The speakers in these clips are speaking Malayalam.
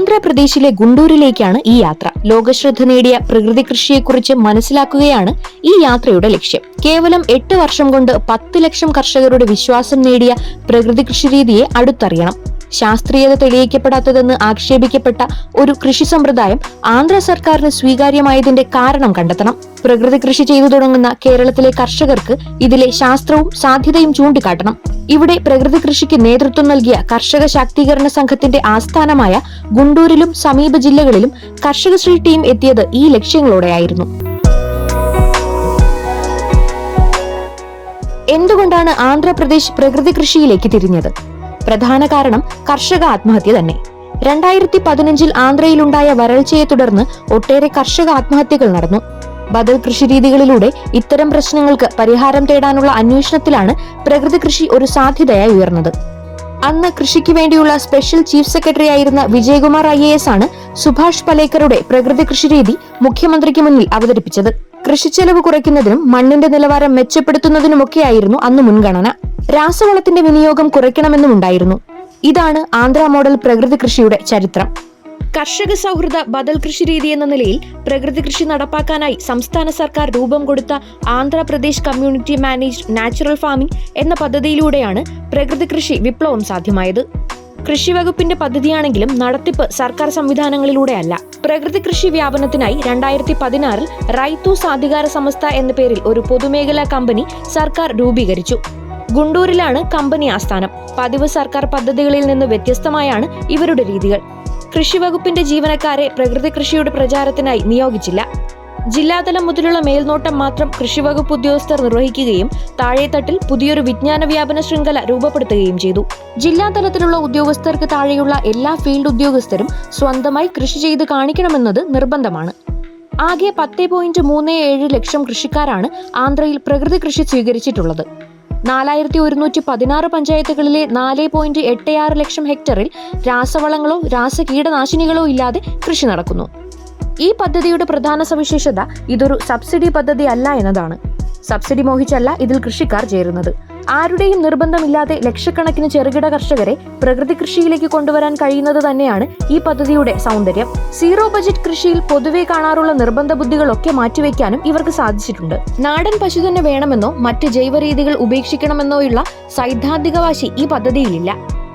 ആന്ധ്രാപ്രദേശിലെ ഗുണ്ടൂരിലേക്കാണ് ഈ യാത്ര. ലോകശ്രദ്ധ നേടിയ പ്രകൃതി കൃഷിയെക്കുറിച്ച് മനസ്സിലാക്കുകയാണ് ഈ യാത്രയുടെ ലക്ഷ്യം. കേവലം എട്ട് വർഷം കൊണ്ട് പത്ത് ലക്ഷം കർഷകരുടെ വിശ്വാസം നേടിയ പ്രകൃതി കൃഷി രീതിയെ അടുത്തറിയണം. ശാസ്ത്രീയത തെളിയിക്കപ്പെടാത്തതെന്ന് ആക്ഷേപിക്കപ്പെട്ട ഒരു കൃഷി സമ്പ്രദായം ആന്ധ്ര സർക്കാരിന് സ്വീകാര്യമായതിന്റെ കാരണം കണ്ടെത്തണം. പ്രകൃതി കൃഷി ചെയ്തു തുടങ്ങുന്ന കേരളത്തിലെ കർഷകർക്ക് ഇതിലെ ശാസ്ത്രവും സാധ്യതയും ചൂണ്ടിക്കാട്ടണം. ഇവിടെ പ്രകൃതി കൃഷിക്ക് നേതൃത്വം നൽകിയ കർഷക ശാക്തീകരണ സംഘത്തിന്റെ ആസ്ഥാനമായ ഗുണ്ടൂരിലും സമീപ ജില്ലകളിലും കർഷകശ്രീ ടീം എത്തിയത് ഈ ലക്ഷ്യങ്ങളോടെയായിരുന്നു. എന്തുകൊണ്ടാണ് ആന്ധ്രാപ്രദേശ് പ്രകൃതി കൃഷിയിലേക്ക് തിരിഞ്ഞത്? പ്രധാന കാരണം കർഷക ആത്മഹത്യ തന്നെ. രണ്ടായിരത്തി പതിനഞ്ചിൽ ആന്ധ്രയിലുണ്ടായ വരൾച്ചയെ തുടർന്ന് ഒട്ടേറെ കർഷക ആത്മഹത്യകൾ നടന്നു. ബദൽ കൃഷിരീതികളിലൂടെ ഇത്തരം പ്രശ്നങ്ങൾക്ക് പരിഹാരം തേടാനുള്ള അന്വേഷണത്തിലാണ് പ്രകൃതി കൃഷി ഒരു സാധ്യതയായി ഉയർന്നത്. അന്ന് കൃഷിക്ക് വേണ്ടിയുള്ള സ്പെഷ്യൽ ചീഫ് സെക്രട്ടറി ആയിരുന്ന വിജയകുമാർ ഐ ആണ് സുഭാഷ് പലേക്കറുടെ പ്രകൃതി കൃഷി രീതി മുഖ്യമന്ത്രിക്ക് മുന്നിൽ അവതരിപ്പിച്ചത്. കൃഷിച്ചെലവ് കുറയ്ക്കുന്നതിനും മണ്ണിന്റെ നിലവാരം മെച്ചപ്പെടുത്തുന്നതിനുമൊക്കെയായിരുന്നു അന്ന് മുൻഗണന. രാസവളത്തിന്റെ വിനിയോഗം കുറയ്ക്കണമെന്നുമുണ്ടായിരുന്നു. ഇതാണ് ആന്ധ്ര മോഡൽ പ്രകൃതി കൃഷിയുടെ ചരിത്രം. കർഷക സൗഹൃദ ബദൽ കൃഷി രീതി എന്ന നിലയിൽ പ്രകൃതി കൃഷി നടപ്പാക്കാനായി സംസ്ഥാന സർക്കാർ രൂപം കൊടുത്ത Andhra Pradesh community managed natural farming എന്ന പദ്ധതിയിലൂടെയാണ് പ്രകൃതി കൃഷി വിപ്ലവം സാധ്യമായത്. കൃഷി വകുപ്പിന്റെ പദ്ധതിയാണെങ്കിലും നടത്തിപ്പ് സർക്കാർ സംവിധാനങ്ങളിലൂടെയല്ല. പ്രകൃതി കൃഷി വ്യാപനത്തിനായി രണ്ടായിരത്തി പതിനാറിൽ റൈത്തു സാധികാര സംസ്ഥ എന്ന പേരിൽ ഒരു പൊതുമേഖലാ കമ്പനി സർക്കാർ രൂപീകരിച്ചു. ഗുണ്ടൂരിലാണ് കമ്പനി ആസ്ഥാനം. പതിവ് സർക്കാർ പദ്ധതികളിൽ നിന്ന് വ്യത്യസ്തമായാണ് ഇവരുടെ രീതികൾ. കൃഷി വകുപ്പിന്റെ ജീവനക്കാരെ പ്രകൃതി കൃഷിയുടെ പ്രചാരത്തിനായി നിയോഗിച്ചില്ല. ജില്ലാതലം മുതലുള്ള മേൽനോട്ടം മാത്രം കൃഷി വകുപ്പ് ഉദ്യോഗസ്ഥർ നിർവഹിക്കുകയും താഴെത്തട്ടിൽ പുതിയൊരു വിജ്ഞാന വ്യാപന ശൃംഖല രൂപപ്പെടുത്തുകയും ചെയ്തു. ജില്ലാതലത്തിലുള്ള ഉദ്യോഗസ്ഥർക്ക് താഴെയുള്ള എല്ലാ ഫീൽഡ് ഉദ്യോഗസ്ഥരും സ്വന്തമായി കൃഷി ചെയ്ത് കാണിക്കണമെന്നത് നിർബന്ധമാണ്. ആകെ പത്ത് പോയിന്റ് മൂന്ന് ഏഴ് ലക്ഷം കൃഷിക്കാരാണ് ആന്ധ്രയിൽ പ്രകൃതി കൃഷി സ്വീകരിച്ചിട്ടുള്ളത്. നാലായിരത്തി ഒരുന്നൂറ്റി പതിനാറ് പഞ്ചായത്തുകളിലെ നാല് പോയിന്റ് എട്ട് ആറ് ലക്ഷം ഹെക്ടറിൽ രാസവളങ്ങളോ രാസകീടനാശിനികളോ ഇല്ലാതെ കൃഷി നടക്കുന്നു. ഈ പദ്ധതിയുടെ പ്രധാന സവിശേഷത ഇതൊരു സബ്സിഡി പദ്ധതി അല്ല എന്നതാണ്. സബ്സിഡി മോഹിച്ചല്ല ഇതിൽ കൃഷിക്കാർ ചേരുന്നത്. ആരുടെയും നിർബന്ധമില്ലാതെ ലക്ഷക്കണക്കിന് ചെറുകിട കർഷകരെ പ്രകൃതി കൃഷിയിലേക്ക് കൊണ്ടുവരാൻ കഴിയുന്നത് തന്നെയാണ് ഈ പദ്ധതിയുടെ സൗന്ദര്യം. സീറോ ബജറ്റ് കൃഷിയിൽ പൊതുവെ കാണാറുള്ള നിർബന്ധ ബുദ്ധികളൊക്കെ മാറ്റിവെക്കാനും ഇവർക്ക് സാധിച്ചിട്ടുണ്ട്. നാടൻ പശു തന്നെ വേണമെന്നോ മറ്റ് ജൈവ രീതികൾ ഉപേക്ഷിക്കണമെന്നോയുള്ള സൈദ്ധാന്തിക വാശി ഈ പദ്ധതിയിലില്ല.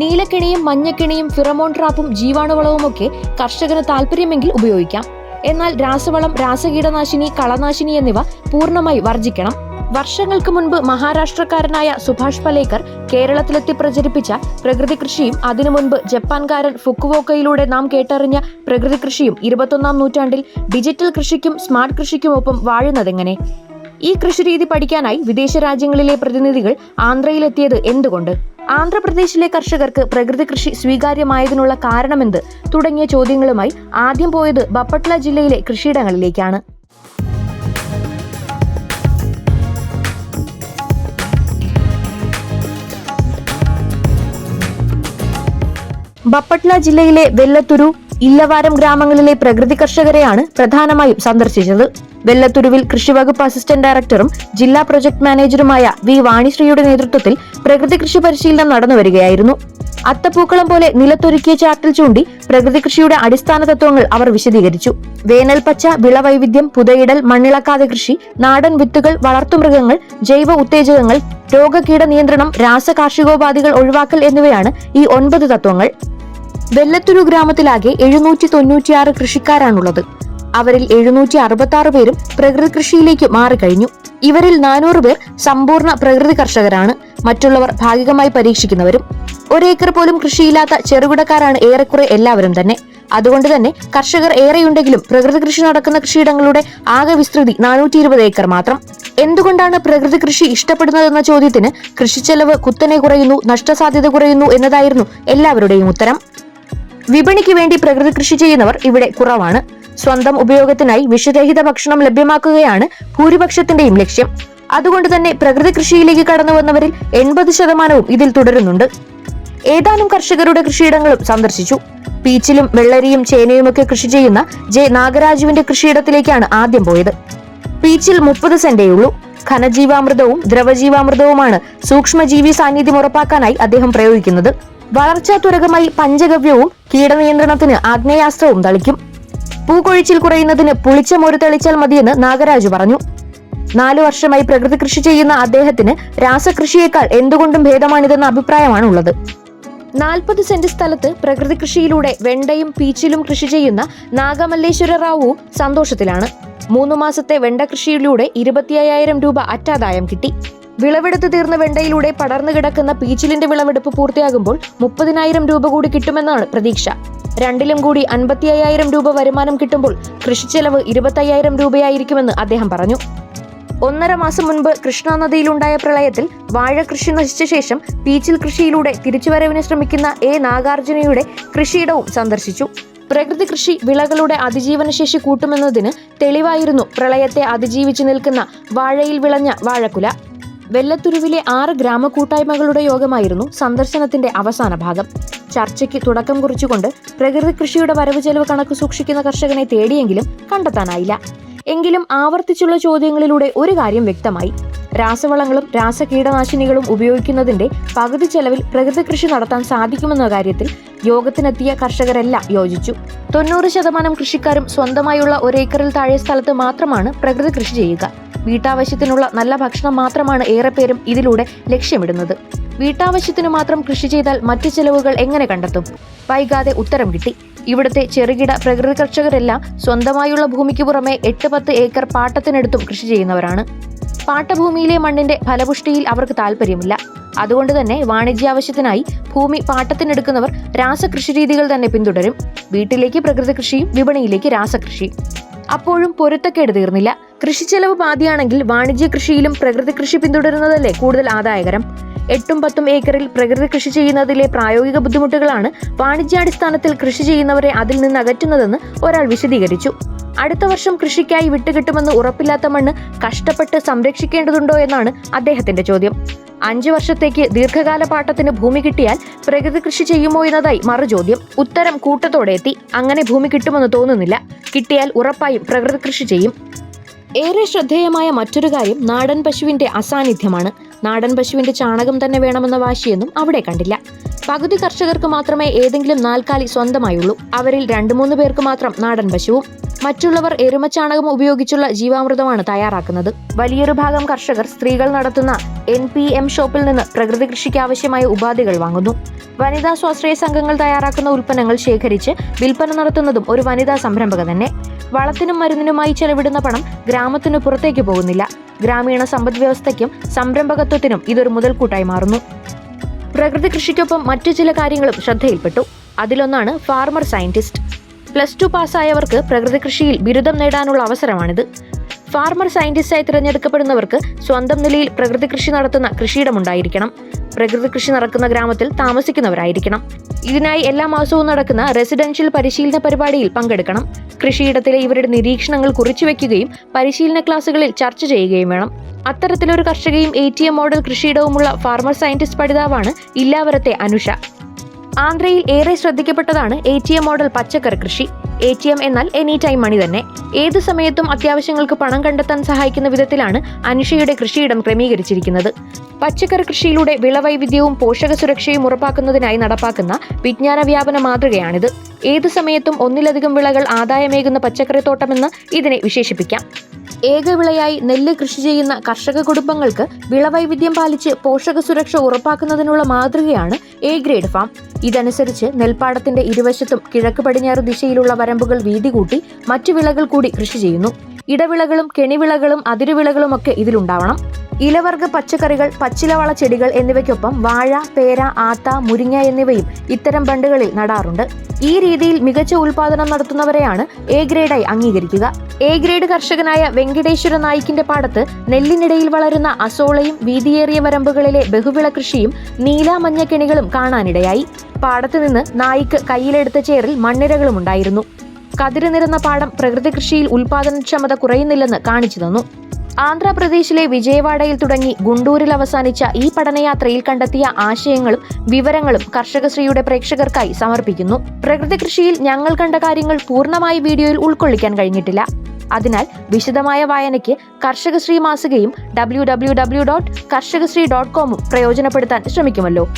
നീലക്കിണിയും മഞ്ഞക്കിണിയും ഫിറമോൺ ട്രാപ്പും ജീവാണുവളവുമൊക്കെ കർഷകന് താല്പര്യമെങ്കിൽ ഉപയോഗിക്കാം. എന്നാൽ രാസവളം രാസകീടനാശിനി കളനാശിനി എന്നിവ പൂർണമായി വർജിക്കണം വർഷങ്ങൾക്ക് മുൻപ് മഹാരാഷ്ട്രക്കാരനായ സുഭാഷ് പലേക്കർ കേരളത്തിലെത്തി പ്രചരിപ്പിച്ച പ്രകൃതി കൃഷിയും അതിനു മുൻപ് ജപ്പാൻകാരൻ ഫുക്കുവോക്കയിലൂടെ നാം കേട്ടറിഞ്ഞ പ്രകൃതി കൃഷിയും ഇരുപത്തൊന്നാം നൂറ്റാണ്ടിൽ ഡിജിറ്റൽ കൃഷിക്കും സ്മാർട്ട് കൃഷിക്കുമൊപ്പം വാഴുന്നതെങ്ങനെ? ഈ കൃഷിരീതി പഠിക്കാനായി വിദേശ രാജ്യങ്ങളിലെ പ്രതിനിധികൾ ആന്ധ്രയിലെത്തിയത് എന്തുകൊണ്ട്? ആന്ധ്രാപ്രദേശിലെ കർഷകർക്ക് പ്രകൃതി കൃഷി സ്വീകാര്യമായതിനുള്ള കാരണമെന്ത് തുടങ്ങിയ ചോദ്യങ്ങളുമായി ആദ്യം പോയത് ബപ്പട്ല ജില്ലയിലെ കൃഷിയിടങ്ങളിലേക്കാണ്. ബപ്പട്ല ജില്ലയിലെ വെല്ലത്തുരു ഇല്ലവാരം ഗ്രാമങ്ങളിലെ പ്രകൃതി കർഷകരെയാണ് പ്രധാനമായും സന്ദർശിച്ചത്. വെല്ലത്തുരുവിൽ കൃഷിവകുപ്പ് അസിസ്റ്റന്റ് ഡയറക്ടറും ജില്ലാ പ്രൊജക്ട് മാനേജറുമായ വി വാണിശ്രീയുടെ നേതൃത്വത്തിൽ പ്രകൃതി കൃഷി പരിശീലനം നടന്നുവരികയായിരുന്നു അത്തപ്പൂക്കളം പോലെ നിലത്തൊരുക്കിയ ചാർട്ടിൽ ചൂണ്ടി പ്രകൃതി കൃഷിയുടെ അടിസ്ഥാന തത്വങ്ങൾ അവർ വിശദീകരിച്ചു. വേനൽപ്പച്ച വിളവൈവിധ്യം പുതയിടൽ മണ്ണിളക്കാതെ കൃഷി നാടൻ വിത്തുകൾ വളർത്തുമൃഗങ്ങൾ ജൈവ ഉത്തേജകങ്ങൾ രോഗകീട നിയന്ത്രണം രാസകാർഷികോപാധികൾ ഒഴിവാക്കൽ എന്നിവയാണ് ഈ ഒൻപത് തത്വങ്ങൾ. വെല്ലത്തുരു ഗ്രാമത്തിലാകെ എഴുന്നൂറ്റി തൊണ്ണൂറ്റിയാറ് കൃഷിക്കാരാണുള്ളത്. അവരിൽ എഴുന്നൂറ്റി അറുപത്തി ആറ് പേരും പ്രകൃതി കൃഷിയിലേക്ക് മാറിക്കഴിഞ്ഞു. ഇവരിൽ നാനൂറ് പേർ സമ്പൂർണ പ്രകൃതി കർഷകരാണ്. മറ്റുള്ളവർ ഭാഗികമായി പരീക്ഷിക്കുന്നവരും. ഒരേക്കർ പോലും കൃഷിയില്ലാത്ത ചെറുകിടക്കാരാണ് ഏറെക്കുറെ എല്ലാവരും തന്നെ. അതുകൊണ്ട് തന്നെ കർഷകർ ഏറെയുണ്ടെങ്കിലും പ്രകൃതി കൃഷി നടക്കുന്ന കൃഷിയിടങ്ങളുടെ ആകെ വിസ്തൃതി നാനൂറ്റി ഇരുപത് ഏക്കർ മാത്രം. എന്തുകൊണ്ടാണ് പ്രകൃതി കൃഷി ഇഷ്ടപ്പെടുന്നതെന്ന ചോദ്യത്തിന് കൃഷിച്ചെലവ് കുത്തനെ കുറയുന്നു നഷ്ടസാധ്യത കുറയുന്നു എന്നതായിരുന്നു എല്ലാവരുടെയും ഉത്തരം. വിപണിക്ക് വേണ്ടി പ്രകൃതി കൃഷി ചെയ്യുന്നവർ ഇവിടെ കുറവാണ്. സ്വന്തം ഉപയോഗത്തിനായി വിഷരഹിത ഭക്ഷണം ലഭ്യമാക്കുകയാണ് ഭൂരിപക്ഷത്തിന്റെയും ലക്ഷ്യം. അതുകൊണ്ട് തന്നെ പ്രകൃതി കൃഷിയിലേക്ക് കടന്നു വന്നവരിൽ എൺപത് ശതമാനവും ഇതിൽ തുടരുന്നുണ്ട്. ഏതാനും കർഷകരുടെ കൃഷിയിടങ്ങളും സന്ദർശിച്ചു. പീച്ചിലും വെള്ളരിയും ചേനയുമൊക്കെ കൃഷി ചെയ്യുന്ന ജെ. നാഗരാജുവിന്റെ കൃഷിയിടത്തിലേക്കാണ് ആദ്യം പോയത്. പീച്ചിൽ മുപ്പത് സെന്റേയുള്ളൂ ഘനജീവാമൃതവും ദ്രവജീവാമൃതവുമാണ് സൂക്ഷ്മജീവി സാന്നിധ്യം ഉറപ്പാക്കാനായി അദ്ദേഹം പ്രയോഗിക്കുന്നത്. വളർച്ചാ തുരകമായി പഞ്ചഗവ്യവും കീടനിയന്ത്രണത്തിന് ആഗ്നേയാസ്ത്രവും തളിക്കും. പൂക്കൊഴിച്ചിൽ കുറയുന്നതിന് പുളിച്ച മോര് തെളിച്ചാൽ മതിയെന്ന് നാഗരാജു പറഞ്ഞു. നാലു വർഷമായി പ്രകൃതി കൃഷി ചെയ്യുന്ന അദ്ദേഹത്തിന് രാസകൃഷിയേക്കാൾ എന്തുകൊണ്ടും ഭേദമാണിതെന്ന അഭിപ്രായമാണ് ഉള്ളത് നാൽപ്പത് സെന്റ് സ്ഥലത്ത് പ്രകൃതി കൃഷിയിലൂടെ വെണ്ടയും പീച്ചിലും കൃഷി ചെയ്യുന്ന നാഗമല്ലേശ്വര റാവു സന്തോഷത്തിലാണ്. മൂന്നു മാസത്തെ വെണ്ട കൃഷിയിലൂടെ ഇരുപത്തിയ്യായിരം രൂപ അറ്റാദായം കിട്ടി. വിളവെടുത്ത് തീർന്ന വെണ്ടയിലൂടെ പടർന്നു കിടക്കുന്ന പീച്ചിലിന്റെ വിളവെടുപ്പ് പൂർത്തിയാകുമ്പോൾ മുപ്പതിനായിരം രൂപ കൂടി കിട്ടുമെന്നാണ് പ്രതീക്ഷ. രണ്ടിലും കൂടി അൻപത്തി അയ്യായിരം രൂപ വരുമാനം കിട്ടുമ്പോൾ കൃഷി കൃഷിച്ചെലവ് ഇരുപത്തയ്യായിരം രൂപയായിരിക്കുമെന്ന് അദ്ദേഹം പറഞ്ഞു. ഒന്നര മാസം മുൻപ് കൃഷ്ണാ നദിയിലുണ്ടായ പ്രളയത്തിൽ വാഴ കൃഷി നശിച്ച ശേഷം പീച്ചിൽ കൃഷിയിലൂടെ തിരിച്ചുവരവിന് ശ്രമിക്കുന്ന എ. നാഗാർജുനയുടെ കൃഷിയിടവും സന്ദർശിച്ചു. പ്രകൃതി കൃഷി വിളകളുടെ അതിജീവനശേഷി കൂട്ടുമെന്നതിന് തെളിവായിരുന്നു പ്രളയത്തെ അതിജീവിച്ചു നിൽക്കുന്ന വാഴയിൽ വിളഞ്ഞ വാഴക്കുല. വെല്ലത്തുരുവിലെ ആറ് ഗ്രാമകൂട്ടായ്മകളുടെ യോഗമായിരുന്നു സന്ദർശനത്തിന്റെ അവസാന ഭാഗം. ചർച്ചയ്ക്ക് തുടക്കം കുറിച്ചുകൊണ്ട് പ്രകൃതി കൃഷിയുടെ വരവ് ചെലവ് കണക്ക് സൂക്ഷിക്കുന്ന കർഷകനെ തേടിയെങ്കിലും കണ്ടെത്താനായില്ല. എങ്കിലും ആവർത്തിച്ചുള്ള ചോദ്യങ്ങളിലൂടെ ഒരു കാര്യം വ്യക്തമായി. രാസവളങ്ങളും രാസകീടനാശിനികളും ഉപയോഗിക്കുന്നതിന്റെ പകുതി ചെലവിൽ പ്രകൃതി കൃഷി നടത്താൻ സാധിക്കുമെന്ന കാര്യത്തിൽ യോഗത്തിനെത്തിയ കർഷകരെല്ലാം യോജിച്ചു. തൊണ്ണൂറ് ശതമാനം കൃഷിക്കാരും സ്വന്തമായുള്ള ഒരേക്കറിൽ താഴെ സ്ഥലത്ത് മാത്രമാണ് പ്രകൃതി കൃഷി ചെയ്യുക. വീട്ടാവശ്യത്തിനുള്ള നല്ല ഭക്ഷണം മാത്രമാണ് ഏറെ പേരും ഇതിലൂടെ ലക്ഷ്യമിടുന്നത്. വീട്ടാവശ്യത്തിനു മാത്രം കൃഷി ചെയ്താൽ മറ്റു ചെലവുകൾ എങ്ങനെ കണ്ടെത്തും? വൈകാതെ ഉത്തരം കിട്ടി. ഇവിടുത്തെ ചെറുകിട പ്രകൃതി കർഷകരെല്ലാം സ്വന്തമായുള്ള ഭൂമിക്ക് പുറമെ എട്ട് പത്ത് ഏക്കർ പാട്ടത്തിനെടുത്തും കൃഷി ചെയ്യുന്നവരാണ്. പാട്ടഭൂമിയിലെ മണ്ണിന്റെ ഫലപുഷ്ടിയിൽ അവർക്ക് താല്പര്യമില്ല അതുകൊണ്ട് തന്നെ വാണിജ്യാവശ്യത്തിനായി ഭൂമി പാട്ടത്തിനെടുക്കുന്നവർ രാസകൃഷി രീതികൾ തന്നെ പിന്തുടരും. വീട്ടിലേക്ക് പ്രകൃതി കൃഷിയും വിപണിയിലേക്ക് രാസകൃഷിയും. അപ്പോഴും പൊരുത്തക്കേട് തീർന്നില്ല. കൃഷി ചെലവ് പാതിയാണെങ്കിൽ വാണിജ്യ കൃഷിയിലും പ്രകൃതി കൃഷി പിന്തുടരുന്നതല്ലേ കൂടുതൽ ആദായകരം? എട്ടും പത്തും ഏക്കറിൽ പ്രകൃതി കൃഷി ചെയ്യുന്നതിലെ പ്രായോഗിക ബുദ്ധിമുട്ടുകളാണ് വാണിജ്യാടിസ്ഥാനത്തിൽ കൃഷി ചെയ്യുന്നവരെ അതിൽ നിന്ന് അകറ്റുന്നതെന്ന് ഒരാൾ വിശദീകരിച്ചു. അടുത്ത വർഷം കൃഷിക്കായി വിട്ടുകിട്ടുമെന്ന് ഉറപ്പില്ലാത്ത മണ്ണ് കഷ്ടപ്പെട്ട് സംരക്ഷിക്കേണ്ടതുണ്ടോ എന്നാണ് അദ്ദേഹത്തിന്റെ ചോദ്യം. അഞ്ചു വർഷത്തേക്ക് ദീർഘകാല പാട്ടത്തിന് ഭൂമി കിട്ടിയാൽ പ്രകൃതി കൃഷി ചെയ്യുമോ എന്നതായി മറുചോദ്യം. ഉത്തരം കൂട്ടത്തോടെ എത്തി. അങ്ങനെ ഭൂമി കിട്ടുമെന്ന് തോന്നുന്നില്ല. കിട്ടിയാൽ ഉറപ്പായും പ്രകൃതി കൃഷി ചെയ്യും. ഏറെ ശ്രദ്ധേയമായ മറ്റൊരു കാര്യം നാടൻ പശുവിന്റെ അസാന്നിധ്യമാണ്. നാടൻ പശുവിന്റെ ചാണകം തന്നെ വേണമെന്ന വാശിയൊന്നും അവിടെ കണ്ടില്ല. പകുതി കർഷകർക്ക് മാത്രമേ ഏതെങ്കിലും നാൽക്കാലി സ്വന്തമായുള്ളൂ. അവരിൽ രണ്ടു മൂന്ന് പേർക്ക് മാത്രം നാടൻ പശുവും മറ്റുള്ളവർ എരുമച്ചാണകം ഉപയോഗിച്ചുള്ള ജീവാമൃതമാണ് തയ്യാറാക്കുന്നത്. വലിയൊരു ഭാഗം കർഷകർ സ്ത്രീകൾ നടത്തുന്ന എൻ പി എം ഷോപ്പിൽ നിന്ന് പ്രകൃതി കൃഷിക്ക് ആവശ്യമായ ഉപാധികൾ വാങ്ങുന്നു. വനിതാ സ്വാശ്രയ സംഘങ്ങൾ തയ്യാറാക്കുന്ന ഉൽപ്പന്നങ്ങൾ ശേഖരിച്ച് വിൽപ്പന നടത്തുന്നതും ഒരു വനിതാ സംരംഭക തന്നെ. വളത്തിനും മരുന്നിനുമായി ചെലവിടുന്ന പണം ഗ്രാമത്തിനു പുറത്തേക്ക് പോകുന്നില്ല. ഗ്രാമീണ സമ്പദ് വ്യവസ്ഥയ്ക്കും സംരംഭകത്വത്തിനും ഇതൊരു മുതൽക്കൂട്ടായി മാറുന്നു. പ്രകൃതി കൃഷിക്കൊപ്പം മറ്റു ചില കാര്യങ്ങളും ശ്രദ്ധയിൽപ്പെട്ടു. അതിലൊന്നാണ് ഫാർമർ സയന്റിസ്റ്റ്. പ്ലസ് ടു പാസ്സായവർക്ക് പ്രകൃതി കൃഷിയിൽ ബിരുദം നേടാനുള്ള അവസരമാണിത്. ഫാർമർ സയന്റിസ്റ്റായി തിരഞ്ഞെടുക്കപ്പെടുന്നവർക്ക് സ്വന്തം നിലയിൽ പ്രകൃതി കൃഷി നടത്തുന്ന കൃഷിയിടമുണ്ടായിരിക്കണം. പ്രകൃതി കൃഷി നടക്കുന്ന ഗ്രാമത്തിൽ താമസിക്കുന്നവരായിരിക്കണം. ഇതിനായി എല്ലാ മാസവും നടക്കുന്ന റെസിഡൻഷ്യൽ പരിശീലന പരിപാടിയിൽ പങ്കെടുക്കണം. കൃഷിയിടത്തിലെ ഇവരുടെ നിരീക്ഷണങ്ങൾ കുറിച്ചുവെക്കുകയും പരിശീലന ക്ലാസുകളിൽ ചർച്ച ചെയ്യുകയും വേണം. അത്തരത്തിലൊരു കർഷകയും എ ടി എം മോഡൽ കൃഷിയിടവുമുള്ള ഫാർമർ സയന്റിസ്റ്റ് പഠിതാവാണ് ഇല്ലാവരത്തെ അനുഷ. ആന്ധ്രയിൽ ഏറെ ശ്രദ്ധിക്കപ്പെട്ടതാണ് എ ടി എം മോഡൽ പച്ചക്കറി കൃഷി. എ ടി എം എന്നാൽ എനി ടൈം മണി തന്നെ. ഏത് സമയത്തും അത്യാവശ്യങ്ങൾക്ക് പണം കണ്ടെത്താൻ സഹായിക്കുന്ന വിധത്തിലാണ് അനുഷയുടെ കൃഷിയിടം ക്രമീകരിച്ചിരിക്കുന്നത്. പച്ചക്കറി കൃഷിയിലൂടെ വിളവൈവിധ്യവും പോഷക സുരക്ഷയും ഉറപ്പാക്കുന്നതിനായി നടപ്പാക്കുന്ന വിജ്ഞാന വ്യാപന മാതൃകയാണിത്. ഏത് സമയത്തും ഒന്നിലധികം വിളകൾ ആദായമേകുന്ന പച്ചക്കറിത്തോട്ടമെന്ന് ഇതിനെ വിശേഷിപ്പിക്കാം. ഏകവിളയായി നെല്ല് കൃഷി ചെയ്യുന്ന കർഷക കുടുംബങ്ങൾക്ക് വിളവൈവിധ്യം പാലിച്ച് പോഷക സുരക്ഷ ഉറപ്പാക്കുന്നതിനുള്ള മാതൃകയാണ് എ ഗ്രേഡ് ഫാം. ഇതനുസരിച്ച് നെൽപ്പാടത്തിന്റെ ഇരുവശത്തും കിഴക്ക് പടിഞ്ഞാറ് ദിശയിലുള്ള വരമ്പുകൾ വീതി കൂട്ടി മറ്റു വിളകൾ കൂടി കൃഷി ചെയ്യുന്നു. ഇടവിളകളും കെണിവിളകളും അതിരുവിളകളും ഒക്കെ ഇതിലുണ്ടാവണം. ഇലവർഗ പച്ചക്കറികൾ പച്ചിലവള ചെടികൾ എന്നിവയ്ക്കൊപ്പം വാഴ പേര ആത്ത മുരിങ്ങ എന്നിവയും ഇത്തരം ബണ്ടുകളിൽ നടാറുണ്ട്. ഈ രീതിയിൽ മികച്ച ഉൽപാദനം നടത്തുന്നവരെയാണ് എ ഗ്രേഡായി അംഗീകരിക്കുക. എ ഗ്രേഡ് കർഷകനായ വെങ്കടേശ്വര നായിക്കിന്റെ പാടത്ത് നെല്ലിനിടയിൽ വളരുന്ന അസോളയും വീതിയേറിയ വരമ്പുകളിലെ ബഹുവിള കൃഷിയും നീല മഞ്ഞക്കെണികളും കാണാനിടയായി. പാടത്ത് നിന്ന് നായിക്ക് കയ്യിലെടുത്ത ചേറിൽ മണ്ണിരകളും ഉണ്ടായിരുന്നു. കതിര് നിറന്ന പാടം പ്രകൃതി കൃഷിയിൽ ഉൽപാദനക്ഷമത കുറയുന്നില്ലെന്ന് കാണിച്ചു തന്നു. ആന്ധ്രാപ്രദേശിലെ വിജയവാഡയിൽ തുടങ്ങി ഗുണ്ടൂരിൽ അവസാനിച്ച ഈ പഠനയാത്രയിൽ കണ്ടെത്തിയ ആശയങ്ങളും വിവരങ്ങളും കർഷകശ്രീയുടെ പ്രേക്ഷകർക്കായി സമർപ്പിക്കുന്നു. പ്രകൃതി കൃഷിയിൽ ഞങ്ങൾ കണ്ട കാര്യങ്ങൾ പൂർണമായി വീഡിയോയിൽ ഉൾക്കൊള്ളിക്കാൻ കഴിഞ്ഞിട്ടില്ല. അതിനാൽ വിശദമായ വായനയ്ക്ക് Karshakasree മാസികയും W W W dot Karshakasree dot കോമും പ്രയോജനപ്പെടുത്താൻ ശ്രമിക്കുമല്ലോ.